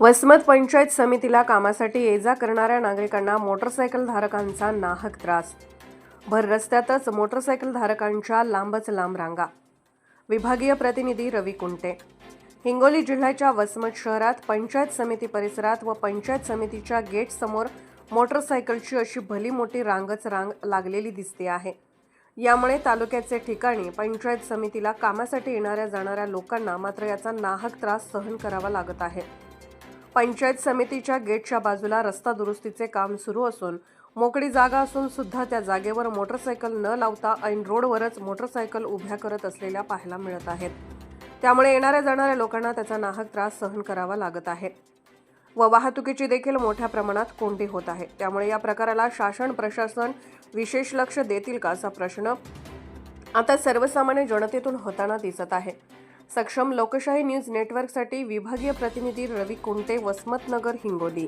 वसमत पंचायत समितीला कामासाठी ये जा करणाऱ्या नागरिकांना मोटरसायकल धारकांचा नाहक त्रास. भर रस्त्यातच मोटरसायकल धारकांच्या लांबच लांब रांगा. विभागीय प्रतिनिधी रवी कुंटे. हिंगोली जिल्ह्याच्या वसमत शहरात पंचायत समिती परिसरात व पंचायत समितीच्या गेटसमोर मोटरसायकलची अशी भली मोठी रांगच रांग लागलेली दिसते आहे. यामुळे तालुक्याचे ठिकाणी पंचायत समितीला कामासाठी येणाऱ्या जाणाऱ्या लोकांना मात्र याचा नाहक त्रास सहन करावा लागत आहे. पंचायत समितीच्या गेटच्या बाजूला रस्ता दुरुस्तीचे काम सुरू असून मोकळी जागा असून सुद्धा त्या जागेवर मोटरसायकल न लावता ऐन रोडवरच मोटरसायकल उभ्या करत असलेल्या पाहायला मिळत आहेत. त्यामुळे येणाऱ्या जाणाऱ्या लोकांना त्याचा नाहक त्रास सहन करावा लागत आहे. व वाहतुकीची देखील मोठ्या प्रमाणात कोंडी होत आहे. त्यामुळे या प्रकाराला शासन प्रशासन विशेष लक्ष देतील का असा प्रश्न आता सर्वसामान्य जनतेतून होताना दिसत आहे. सक्षम लोकशाही न्यूज नेटवर्कसाठी विभागीय प्रतिनिधी रवी कुंटे वसमतनगर हिंगोली.